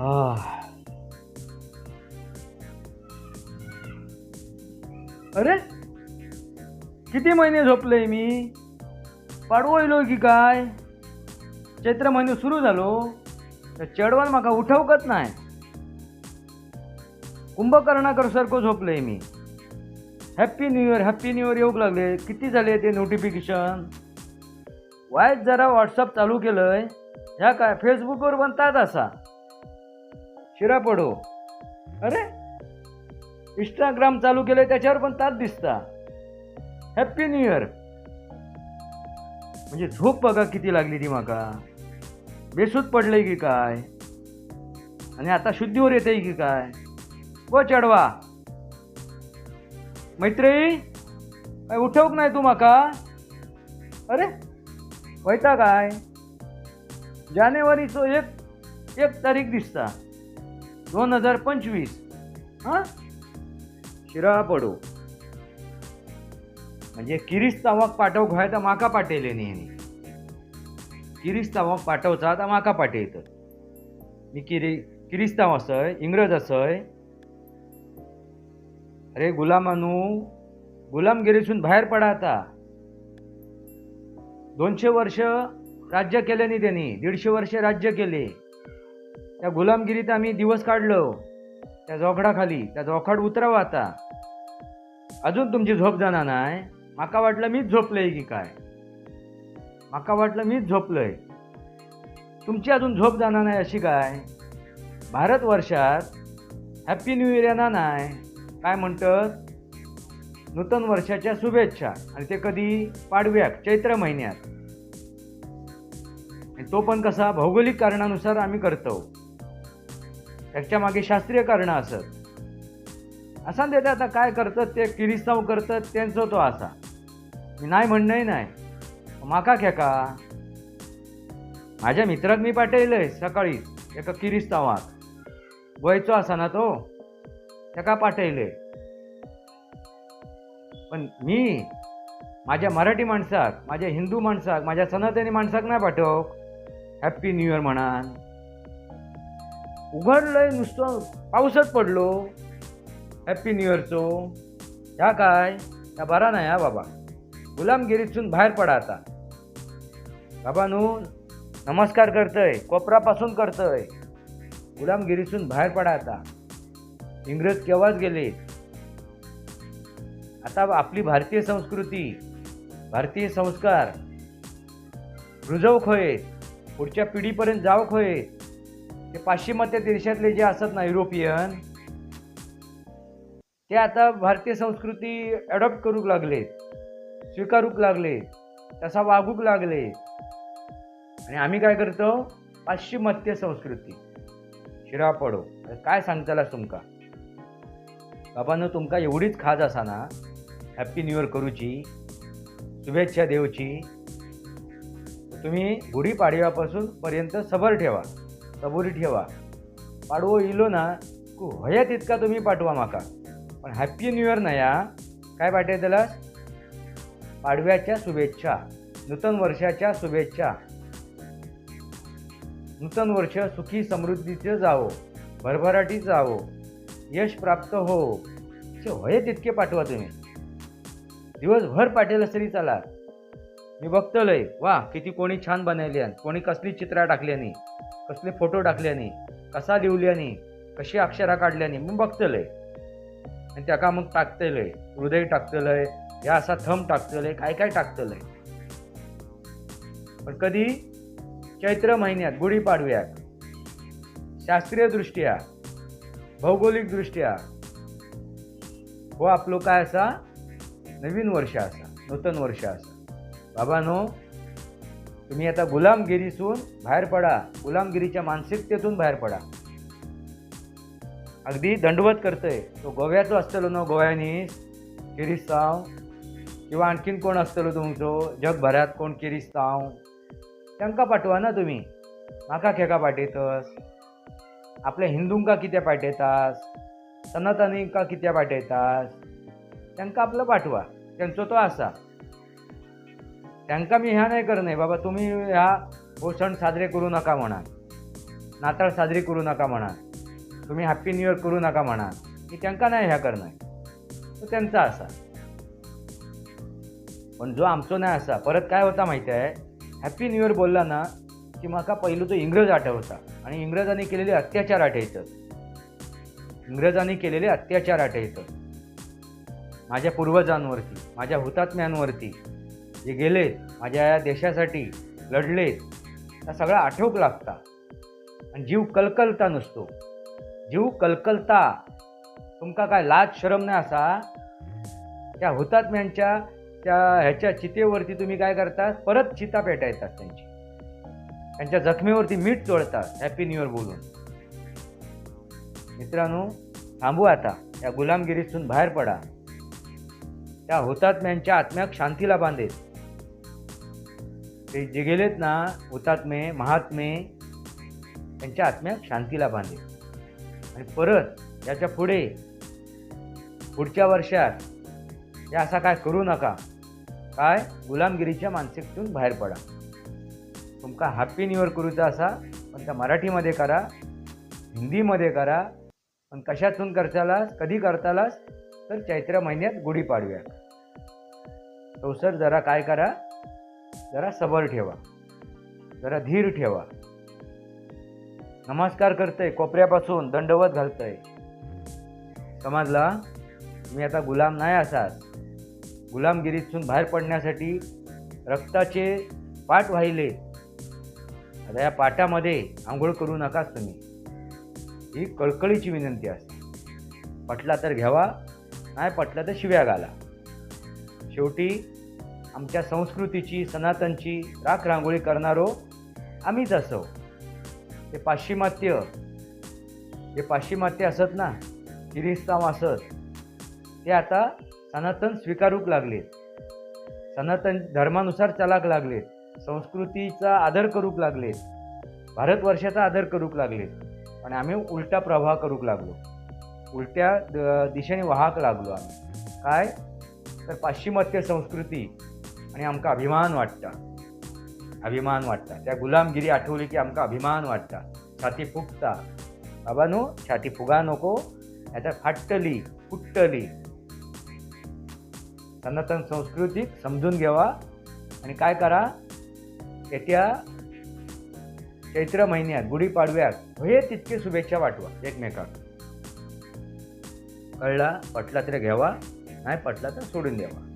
Ah. अरे किती महिने झोपले मी? पाडवो येलो की काय? चैत्र महिनो सुरू झालो तर चेडवान म्हाका उठवकच नाही. कुंभकर्णाकर सारखं झोपले मी. Happy new year happy new year येऊक लागले. किती झाले ते नोटिफिकेशन वायच जरा व्हॉट्सअप चालू केलंय. ह्या काय फेसबुकवर पण ताच असा. शिरा पडो. अरे! इंस्टाग्राम चालू केलंय त्याच्यावर पण तात दिसता. हॅप्पी न्यू इयर म्हणजे झोप बघा किती लागली ती माका. बेसूत पडलंय की काय? आणि आता शुद्धीवर येते की काय? व चढवा. मैत्री काय उठवक नाही तू माका? अरे वयता काय? जानेवारीचो एक एक तारीख दिसता. दोन हजार पंचवीस. हां? शिरा पडू. म्हणजे किरीस तावाक पाठव व्हाय तर माका पाठयले न्ही किरिस्तांव तावाक पाठवचा तर माका पाठयत मी किरी किरिस्तांव असय इंग्रज असय. अरे गुलामानू गुलामगिरीसून बाहेर पडा आता. दोनशे वर्ष राज्य केले न्ही त्यांनी दीडशे वर्ष राज्य केले. त्या गुलामगिरीत आम्ही दिवस काढलो. त्या जोखडाखाली त्या जोखड उतरावं आता. अजून तुमची झोप जाणार नाही. माका वाटलं मीच झोपलंय की काय? माका वाटलं मीच झोपलोय. तुमची अजून झोप जाणार नाही अशी काय? भारत वर्षात हॅप्पी न्यू इयर येणार नाही. काय म्हणतात नूतन वर्षाच्या शुभेच्छा. आणि ते कधी? पाडव्याक चैत्र महिन्यात. तो पण कसा? भौगोलिक कारणानुसार आम्ही करतो. त्याच्यामागे शास्त्रीय कारणं असत असा देता आता काय करतात ते? किरिस्ताव करतात त्यांचं तो असा. मी नाही म्हणणंही नाही. माका खेका माझ्या मित्राक मी पाठयलंय सकाळी एका किरिस्तांवाक गोंयचो आसा ना तो तेका पाठयले पण मी माझ्या मराठी माणसाक माझ्या हिंदू माणसाक माझ्या सनातनी माणसाक नाही पाठवक हॅप्पी न्यू इयर म्हणान. उघडलंय नुसतं पाऊसच पडलो. हॅप्पी न्यू इयरचो ह्या काय? ह्या बरा नाही हा बाबा. गुलामगिरीतून बाहेर पडा आता. बाबा नू नमस्कार करतंय कोपरापासून करतंय. गुलामगिरीसून बाहेर पडा आता. इंग्रज केव्हाच गेले? आता आपली भारतीय संस्कृती भारतीय संस्कार. रुजव खोये पुढच्या पिढीपर्यंत जाव खोये ते पाश्चिमात्य देशातले जे असत ना युरोपियन ते आता भारतीय संस्कृती अडॉप्ट करूक लागले स्वीकारूक लागले तसा वागूक लागले आणि आम्ही काय करतो? पाश्चिमात्य संस्कृती. शिरा पडो. काय सांगताला तुमका? बाबानं तुमका एवढीच खाज असा ना हॅप्पी न्यू इयर करूची. शुभेच्छा देवची तुम्ही गुढीपाडव्यापासून पर्यंत सबर ठेवा. सबुरी ठेवा. पाडवो इलो ना कू हया तितका तुम्ही पाठवा माका. पण हॅप्पी न्यू इयर नया. काय पाठवतला पाडव्याच्या शुभेच्छा. नूतन वर्षाच्या शुभेच्छा. नूतन वर्ष सुखी समृद्धीचं जावो भरभराटी जावो यश प्राप्त हो. असे तितके पाठवा तुम्ही. दिवसभर पाठवलं तरी चाला. मी बघतोय वा किती कोणी छान बनवल्यान कोणी कसली चित्रा टाकल्याने कसले फोटो टाकल्यानी कसा लिवल्याने कशी अक्षरा काढल्यानी मी बघतलंय आणि त्याका मग टाकतलंय हृदय टाकतलंय या असा थंब टाकतलंय काय काय टाकतलंय पण कधी चैत्र महिन्यात गुढीपाडव्यात शास्त्रीयदृष्ट्या भौगोलिकदृष्ट्या हो आपलो काय असा? नवीन वर्ष असा नूतन वर्ष असा. बाबानो तुम्ही आता गुलामगिरीसून बाहेर पडा. गुलामगिरीच्या मानसिकतेतून बाहेर पडा. अगदी दंडवत करतोय. तो गोव्याचो असतलो न्हू गोव्यानीस किरिस्तांव किंवा आणखीन कोण असतलो तुमचो? जगभरात कोण किरिस्तांव तांकां पाठवा ना तुमी म्हाका खेका पाठयतस. आपल्या हिंदूंका कित्या पाठयतास? सनातनींका कित्या पाठयतास? तांकां आपलं पाठवा. त्यांचो तो असा त्यांना मी ह्या नाही करणे. बाबा तुम्ही ह्या हो सण साजरे करू नका म्हणा. नाताळ साजरी करू नका म्हणा. तुम्ही हॅप्पी न्यू इयर करू नका म्हणा. की त्यांना नाही ह्या करणार. तो त्यांचा असा पण जो आमचो नाही असा परत काय होता माहिती आहे? हॅप्पी न्यू इयर बोलला ना की म्हाका पहिलू तो इंग्रज आठवता आणि इंग्रजांनी केलेले अत्याचार आठवतात इंग्रजांनी केलेले अत्याचार आठवतात माझ्या पूर्वजांवरती माझ्या हुतात्म्यांवरती जे गेलेत माझ्या या देशासाठी लढलेत त्या सगळा आठवक लागता. आणि जीव कलकलता नसतो. जीव कलकलता. तुमका काय लाज शरम नाही असा? त्या हुतात्म्यांच्या त्या ह्याच्या चितेवरती तुम्ही काय करता परत चिता पेटायतात त्यांची. त्यांच्या जखमेवरती मीठ चोळतात हॅपी न्यू इयर बोलून. मित्रांनो थांबू आता. या गुलामगिरीतून बाहेर पडा. त्या हुतात्म्यांच्या आत्म्याक शांतीला बांधेत ते जे गेलेत ना हुतात्मे महात्मे त्यांच्या आत्म्याक शांतीला बांधेल आणि परत याच्यापुढे पुढच्या वर्षात हे असा काय करू नका. काय? गुलामगिरीच्या मानसिकतून बाहेर पडा. तुमका हॅपी न्यू इयर करूचा असा पण त्या मराठीमध्ये करा हिंदीमध्ये करा पण कशातून करतालास कधी करतालास तर चैत्र महिन्यात गुढीपाडव्या तो सर जरा काय करा? जरा सबर ठेवा. जरा धीर ठेवा. नमस्कार करतंय कोपऱ्यापासून दंडवत घालतंय. समजला? मी आता गुलाम नाही असाच गुलामगिरीतून बाहेर पडण्यासाठी रक्ताचे पाठ वाहिले. आता या पाटामध्ये आंघोळ करू नकाच तुम्ही. ही कळकळीची विनंती असते. पटला तर घ्यावा नाही पटला तर शिव्या घाला. शेवटी आमच्या संस्कृतीची सनातनची राख रांगोळी करणारो आम्हीच असो. ते पाश्चिमात्य जे पाश्चिमात्य असत ना किरिस्ताम असत ते आता सनातन स्वीकारूक लागलेत. सनातन धर्मानुसार चालाक लागलेत. संस्कृतीचा आदर करूक लागलेत. भारतवर्षाचा आदर करूक लागलेत. आणि आम्ही उलटा प्रवाह करूक लागलो. उलट्या द- दिशेने वाहक लागलो आम्ही. काय? तर पाश्चिमात्य संस्कृती आणि आमकां अभिमान वाटता. अभिमान वाटता. त्या गुलामगिरी आठवली की आमकां अभिमान वाटता. छाती फुगता. बाबा न्हू छाती फुगा नको. याच्यात फाटली फुटली. सनातन संस्कृती समजून घ्यावा आणि काय करा? येत्या चैत्र महिन्यात गुढीपाडव्यात हे तितके शुभेच्छा वाटवा एकमेकांना. कळला? पटला तरी घ्यावा नाही पटला तर सोडून द्यावा.